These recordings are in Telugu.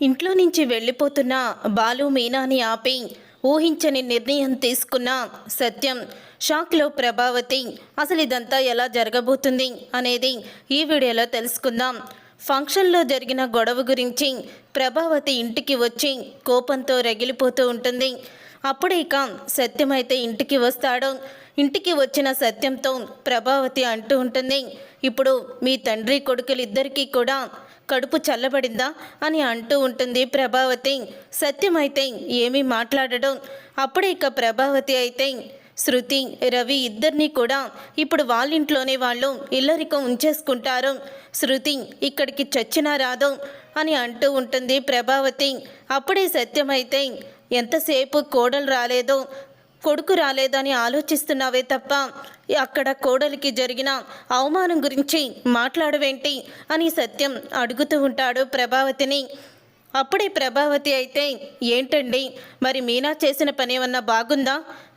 ఇంట్లో నుంచి వెళ్ళిపోతున్న బాలు మీనాని ఆపి ఊహించని నిర్ణయం తీసుకున్న సత్యం షాక్లో ప్రభావతి అసలు ఇదంతా ఎలా జరగబోతుంది? అనేది ఈ వీడియోలో తెలుసుకుందాం. ఫంక్షన్లో జరిగిన గొడవ గురించి ప్రభావతి ఇంటికి వచ్చి కోపంతో రగిలిపోతూ ఉంటుంది. అప్పుడే ఇక సత్యమైతే ఇంటికి వస్తాడు. ఇంటికి వచ్చిన సత్యంతో ప్రభావతి అంటూ ఉంటుంది ఇప్పుడు మీ తండ్రి కొడుకులిద్దరికీ కూడా కడుపు చల్లబడిందా అని అంటూ ఉంటుంది ప్రభావతి. సత్యమైతే ఏమీ మాట్లాడడం. అప్పుడే ఇక ప్రభావతి అయితే శృతి రవి ఇద్దరినీ కూడా ఇప్పుడు వాళ్ళింట్లోనే వాళ్ళు ఇల్లరికం ఉంచేసుకుంటారు. శృతి ఇక్కడికి చచ్చినా రాదు అని అంటూ ఉంటుంది ప్రభావతి. అప్పుడే సత్యమైతే ఎంతసేపు కోడలు రాలేదో. కొడుకు రాలేదని ఆలోచిస్తున్నావే తప్ప అక్కడ కోడలికి జరిగిన అవమానం గురించి మాట్లాడవేంటి అని సత్యం అడుగుతూ ఉంటాడు ప్రభావతిని. అప్పుడే ప్రభావతి అయితే ఏంటండి? మరి మీనా చేసిన పని ఏమన్నా బాగుందా?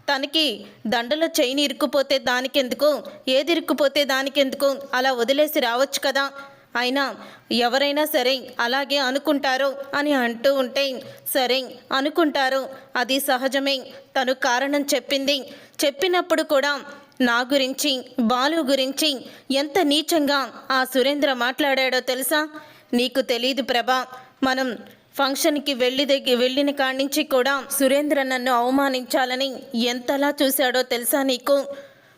తనకి దండలో చైన్ ఇరుక్కుపోతే దానికెందుకు? ఏది ఇరుక్కుపోతే దానికెందుకు? అలా వదిలేసి రావచ్చు కదా? అయినా ఎవరైనా సరే అలాగే అనుకుంటారు అని అంటూ ఉంటే సరే అనుకుంటారు. అది సహజమే. తను కారణం చెప్పింది. చెప్పినప్పుడు కూడా నా గురించి బాలు గురించి ఎంత నీచంగా ఆ సురేంద్ర మాట్లాడాడో తెలుసా? నీకు తెలీదు ప్రభా. మనం ఫంక్షన్కి వెళ్ళి దగ్గర వెళ్ళిన కాడి నుంచి కూడా సురేంద్ర నన్ను అవమానించాలని ఎంతలా చూశాడో తెలుసా నీకు?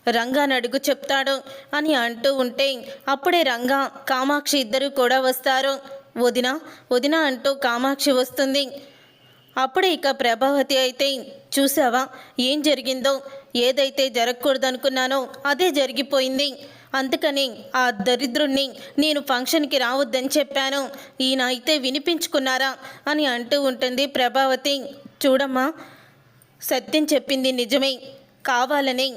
రంగా నడుగు చెప్తాడు అని అంటూ ఉంటే అప్పుడే రంగా కామాక్షి ఇద్దరు కూడా వస్తారు. వదిన వదిన అంటూ కామాక్షి వస్తుంది. అప్పుడే ఇక ప్రభావతి అయితే చూసావా ఏం జరిగిందో ఏదైతే జరగకూడదనుకున్నానో అదే జరిగిపోయింది. అందుకని ఆ దరిద్రుణ్ణి నేను ఫంక్షన్కి రావద్దని చెప్పాను. ఈయన అయితే వినిపించుకున్నారా అని అంటూ ఉంటుంది ప్రభావతి. చూడమ్మా సత్యం చెప్పింది నిజమే. కావాలని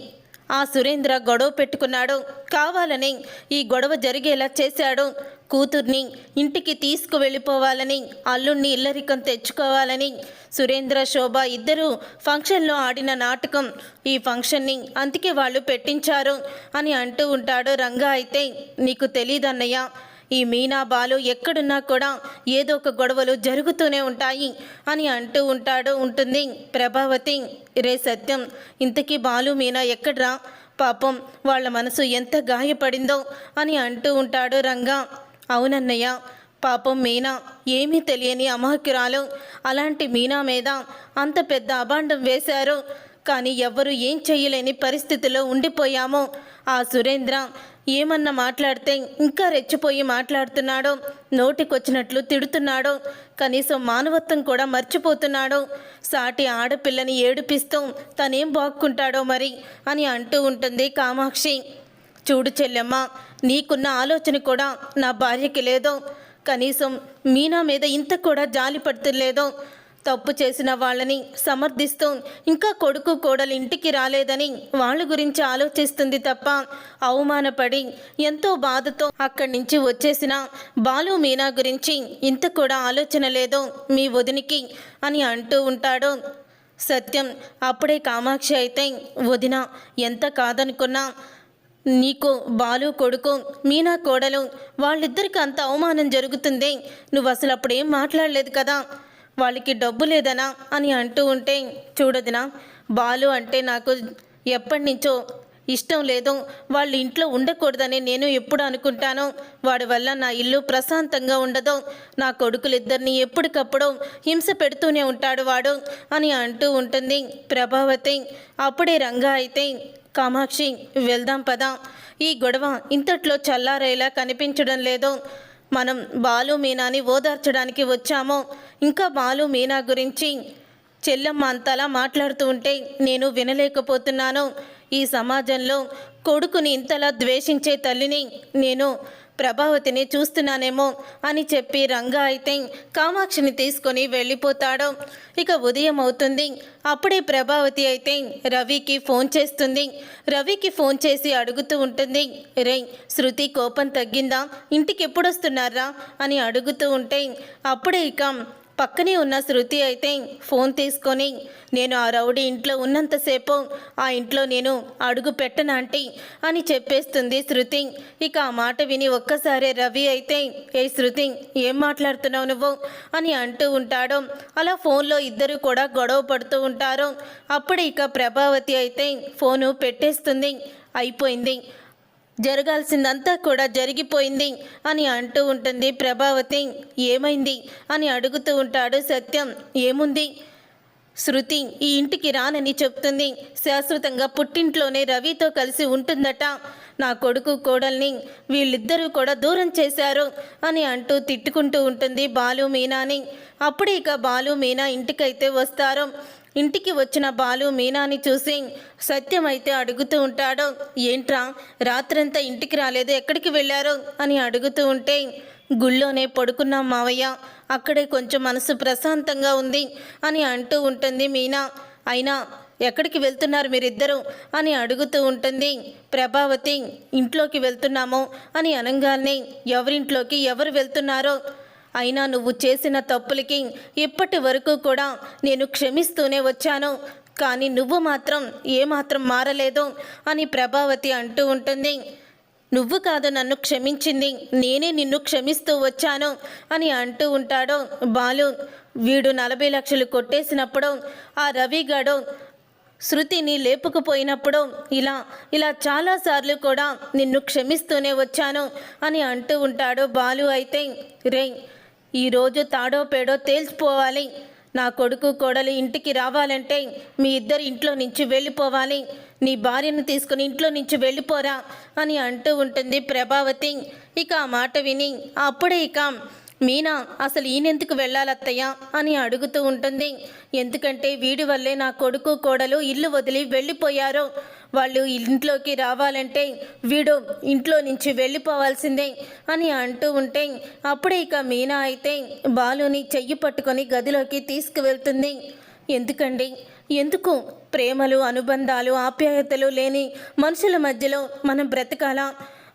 ఆ సురేంద్ర గొడవ పెట్టుకున్నాడు. కావాలని ఈ గొడవ జరిగేలా చేశాడు. కూతుర్ని ఇంటికి తీసుకువెళ్ళిపోవాలని అల్లుణ్ణి ఇల్లరికం తెచ్చుకోవాలని సురేంద్ర శోభ ఇద్దరూ ఫంక్షన్లో ఆడిన నాటకం ఈ ఫంక్షన్ని అందుకే వాళ్ళు పెట్టించారు అని అంటూ ఉంటాడు రంగా. అయితే నీకు తెలీదన్నయ్య ఈ మీనా బాలు ఎక్కడున్నా కూడా ఏదో ఒక గొడవలు జరుగుతూనే ఉంటాయి అని అంటూ ఉంటాడు ఉంటుంది. ప్రభావతి రే సత్యం ఇంతకీ బాలు మీనా ఎక్కడ్రా? పాపం వాళ్ళ మనసు ఎంత గాయపడిందో అని అంటూ ఉంటాడు రంగా. అవునన్నయ్య పాపం మీనా ఏమీ తెలియని అమాయకురాలు. అలాంటి మీనా మీద అంత పెద్ద అభాండం వేశారు. కానీ ఎవ్వరూ ఏం చెయ్యలేని పరిస్థితిలో ఉండిపోయాము. ఆ సురేంద్ర ఏమన్నా మాట్లాడితే ఇంకా రెచ్చిపోయి మాట్లాడుతున్నాడో నోటికొచ్చినట్లు తిడుతున్నాడో కనీసం మానవత్వం కూడా మర్చిపోతున్నాడో సాటి ఆడపిల్లని ఏడిపిస్తూ తనేం బాక్కుంటాడో మరి అని అంటూ ఉంటుంది కామాక్షి. చూడు చెల్లెమ్మ నీకున్న ఆలోచన కూడా నా భార్యకి లేదో కనీసం మీనా మీద ఇంత కూడా జాలి పడుతులేదో తప్పు చేసిన వాళ్ళని సమర్థిస్తూ ఇంకా కొడుకు కోడలు ఇంటికి రాలేదని వాళ్ళ గురించి ఆలోచిస్తుంది తప్ప అవమానపడి ఎంతో బాధతో అక్కడి నుంచి వచ్చేసిన బాలు మీనా గురించి ఇంత కూడా ఆలోచన లేదో మీ వదినికి అని అంటూ ఉంటాడు. సత్యం అప్పుడే కామాక్షి అయితే వదిన ఎంత కాదనుకున్నా నీకు బాలు కొడుకు మీనా కోడలు వాళ్ళిద్దరికి అంత అవమానం జరుగుతుంది నువ్వు అసలు అప్పుడేం మాట్లాడలేదు కదా? వాళ్ళకి డబ్బు లేదనా అని అంటూ ఉంటే చూడదినా బాలు అంటే నాకు ఎప్పటి నుంచో ఇష్టం లేదు. వాళ్ళ ఇంట్లో ఉండకూడదని నేను ఎప్పుడు అనుకుంటాను వాడి వల్ల నా ఇల్లు ప్రశాంతంగా ఉండదు. నా కొడుకులిద్దరిని ఎప్పటికప్పుడు హింస పెడుతూనే ఉంటాడు వాడు అని అంటూ ఉంటుంది ప్రభావతి. అప్పుడే రంగా అయితే కామాక్షి వెళ్దాం పదా. ఈ గొడవ ఇంతట్లో చల్లారేలా కనిపించడం లేదు. మనం బాలు మీనాని ఓదార్చడానికి వచ్చాము ఇంకా బాలు మీనా గురించి చెల్లమ్మ అంతలా మాట్లాడుతూ ఉంటే నేను వినలేకపోతున్నాను. ఈ సమాజంలో కొడుకుని ఇంతలా ద్వేషించే తల్లిని నేను ప్రభావతిని చూస్తున్నానేమో అని చెప్పి రంగా అయితే కామాక్షిని తీసుకొని వెళ్ళిపోతాడు. ఇక ఉదయం అవుతుంది. అప్పుడే ప్రభావతి అయితే రవికి ఫోన్ చేస్తుంది. రవికి ఫోన్ చేసి అడుగుతూ ఉంటుంది. రే శృతి కోపం తగ్గిందా? ఇంటికి ఎప్పుడు వస్తున్నారా? అని అడుగుతూ ఉంటే అప్పుడే ఇక పక్కనే ఉన్న శృతి అయితే ఫోన్ తీసుకొని నేను ఆ రౌడీ ఇంట్లో ఉన్నంతసేపు ఆ ఇంట్లో నేను అడుగు పెట్టనాంటి అని చెప్పేస్తుంది శృతి. ఇక ఆ మాట విని ఒక్కసారే రవి అయితే ఏ శృతి ఏం మాట్లాడుతున్నావు నువ్వు? అని అంటూ ఉంటాడు. అలా ఫోన్లో ఇద్దరు కూడా గొడవ పడుతూ ఉంటారు. అప్పుడు ఇక ప్రభావతి అయితే ఫోను పెట్టేస్తుంది. అయిపోయింది. జరగాల్సిందంతా కూడా జరిగిపోయింది అని అంటూ ఉంటుంది ప్రభావతి. ఏమైంది? అని అడుగుతూ ఉంటాడు సత్యం. ఏముంది? శృతి ఈ ఇంటికి రానని చెప్తుంది. శాశ్వతంగా పుట్టింట్లోనే రవితో కలిసి ఉంటుందట. నా కొడుకు కోడల్ని వీళ్ళిద్దరూ కూడా దూరం చేశారు అని అంటూ తిట్టుకుంటూ ఉంటుంది బాలు మీనాని. అప్పుడే ఇక బాలు మీనా ఇంటికైతే వస్తారు. ఇంటికి వచ్చిన బాలు మీనాని చూసి సత్యం అయితే అడుగుతూ ఉంటాడు. ఏంట్రా? రాత్రంతా ఇంటికి రాలేదు. ఎక్కడికి వెళ్ళారు? అని అడుగుతూ ఉంటే గుళ్ళోనే పడుకున్నాం మావయ్య. అక్కడే కొంచెం మనసు ప్రశాంతంగా ఉంది అని అంటూ ఉంటుంది మీనా. అయినా ఎక్కడికి వెళ్తున్నారు మీరిద్దరూ? అని అడుగుతూ ఉంటుంది ప్రభావతి. ఇంట్లోకి వెళ్తున్నాము అని అనగానే ఎవరింట్లోకి? ఎవరు వెళ్తున్నారో? అయినా నువ్వు చేసిన తప్పులకి ఇప్పటి వరకు కూడా నేను క్షమిస్తూనే వచ్చాను. కానీ నువ్వు మాత్రం ఏమాత్రం మారలేదు అని ప్రభావతి అంటూ ఉంటుంది. నువ్వు కాదు నన్ను క్షమించింది. నేనే నిన్ను క్షమిస్తూ వచ్చాను అని అంటూ ఉంటాడు బాలు. వీడు నలభై లక్షలు కొట్టేసినప్పుడు ఆ రవిగాడు శృతిని లేపుకుపోయినప్పుడు ఇలా ఇలా చాలాసార్లు కూడా నిన్ను క్షమిస్తూనే వచ్చాను అని అంటూ ఉంటాడు బాలు అయితే. రే ఈరోజు తాడో పేడో తేల్చిపోవాలి. నా కొడుకు కోడలు ఇంటికి రావాలంటే మీ ఇద్దరు ఇంట్లో నుంచి వెళ్ళిపోవాలి. నీ భార్యను తీసుకుని ఇంట్లో నుంచి వెళ్ళిపోరా అని అంటూ ఉంటుంది ప్రభావతి. ఇక ఆ మాట విని అప్పుడే ఇక మీనా అసలు ఈయనెందుకు వెళ్ళాలత్తయ్య? అని అడుగుతూ ఉంటుంది. ఎందుకంటే వీడి వల్లే నా కొడుకు కోడలు ఇల్లు వదిలి వెళ్ళిపోయారు. వాళ్ళు ఇంట్లోకి రావాలంటే వీడు ఇంట్లో నుంచి వెళ్ళిపోవాల్సిందే అని అంటూ ఉంటే అప్పుడే ఇక మీనా అయితే బాలుని చెయ్యి పట్టుకొని గదిలోకి తీసుకువెళ్తుంది. ఎందుకండి? ఎందుకు? ప్రేమలు అనుబంధాలు ఆప్యాయతలు లేని మనుషుల మధ్యలో మనం బ్రతకాలా?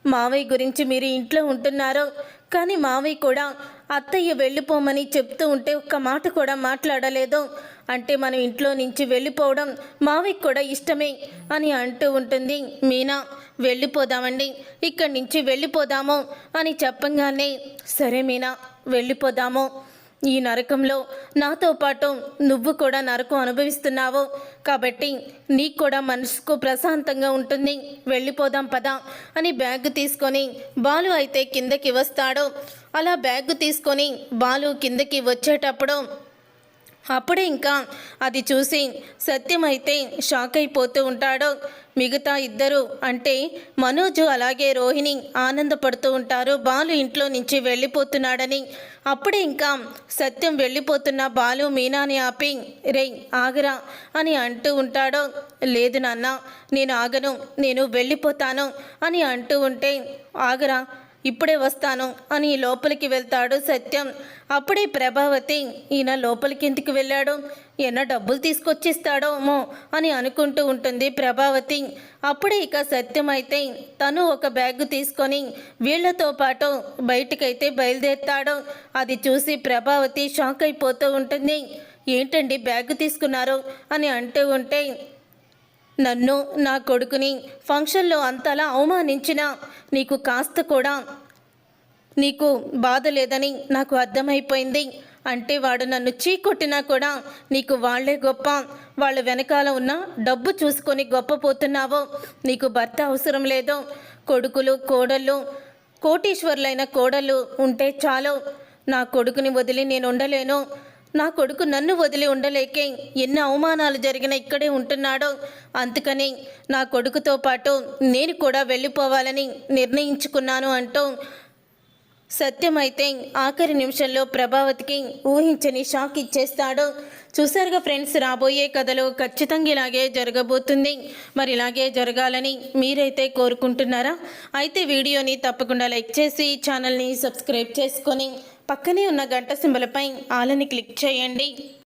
మావయ్య గురించి మీరు ఇంట్లో ఉంటున్నారు కానీ మావయ్య కూడా అత్తయ్య వెళ్ళిపోమని చెప్తూ ఉంటే ఒక్క మాట కూడా మాట్లాడలేదు. అంటే మనం ఇంట్లో నుంచి వెళ్ళిపోవడం మావయ్యకి కూడా ఇష్టమే అని అంటూ ఉంటుంది. మీనా వెళ్ళిపోదామండి. ఇక్కడి నుంచి వెళ్ళిపోదాము అని చెప్పంగానే సరే మీనా వెళ్ళిపోదాము. ఈ నరకంలో నాతో పాటు నువ్వు కూడా నరకం అనుభవిస్తున్నావు. కాబట్టి నీకు కూడా మనసుకు ప్రశాంతంగా ఉంటుంది. వెళ్ళిపోదాం పదా అని బ్యాగ్ తీసుకొని బాలు అయితే కిందకి వస్తాడు. అలా బ్యాగ్ తీసుకొని బాలు కిందకి వచ్చేటప్పుడు అప్పుడే ఇంకా అది చూసి సత్యం అయితే షాక్ అయిపోతూ ఉంటాడు. మిగతా ఇద్దరు అంటే మనోజు అలాగే రోహిణి ఆనందపడుతూ ఉంటారు. బాలు ఇంట్లో నుంచి వెళ్ళిపోతున్నాడని. అప్పుడే ఇంకా సత్యం వెళ్ళిపోతున్న బాలు మీనాని ఆపి రే ఆగరా అని అంటూ ఉంటాడు. లేదు నాన్న నేను ఆగను నేను వెళ్ళిపోతాను అని అంటూ ఉంటే ఆగరా ఇప్పుడే వస్తాను అని లోపలికి వెళ్తాడు సత్యం. అప్పుడే ప్రభావతి ఈయన లోపలికి ఎందుకు వెళ్ళాడు. ఎన్న డబ్బులు తీసుకొచ్చిస్తాడోమో అని అనుకుంటూ ఉంటుంది ప్రభావతి. అప్పుడే ఇక సత్యం అయితే తను ఒక బ్యాగ్ తీసుకొని వీళ్ళతో పాటు బయటికైతే బయలుదేరుతాడు. అది చూసి ప్రభావతి షాక్ అయిపోతూ ఉంటుంది. ఏంటండి బ్యాగ్ తీసుకున్నారు అని అంటూ ఉంటే నన్ను నా కొడుకుని ఫంక్షన్లో అంతలా అవమానించిన నీకు కాస్త కూడా నీకు బాధ లేదని నాకు అర్థమైపోయింది. అంటే వాడు నన్ను చీకొట్టినా కూడా నీకు వాళ్ళే గొప్ప. వాళ్ళ వెనకాల ఉన్న డబ్బు చూసుకొని గొప్ప పోతున్నావో నీకు భర్త అవసరం లేదో. కొడుకులు కోడళ్ళు కోటీశ్వర్లైన కోడళ్ళు ఉంటే చాలు. నా కొడుకుని వదిలి నేను ఉండలేను. నా కొడుకు నన్ను వదిలి ఉండలేకే ఎన్ని అవమానాలు జరిగిన ఇక్కడే ఉంటున్నాడో. అందుకని నా కొడుకుతో పాటు నేను కూడా వెళ్ళిపోవాలని నిర్ణయించుకున్నాను అంటూ సత్యమైతే ఆఖరి నిమిషంలో ప్రభావతికి ఊహించని షాక్ ఇచ్చేస్తాడు. చూసారుగా ఫ్రెండ్స్ రాబోయే కథలో ఖచ్చితంగా ఇలాగే జరగబోతుంది. మరి ఇలాగే జరగాలని మీరైతే కోరుకుంటున్నారా? అయితే వీడియోని తప్పకుండా లైక్ చేసి ఛానల్ని సబ్స్క్రైబ్ చేసుకొని పక్కనే ఉన్న గంట సింబలపై ఆలని క్లిక్ చేయండి.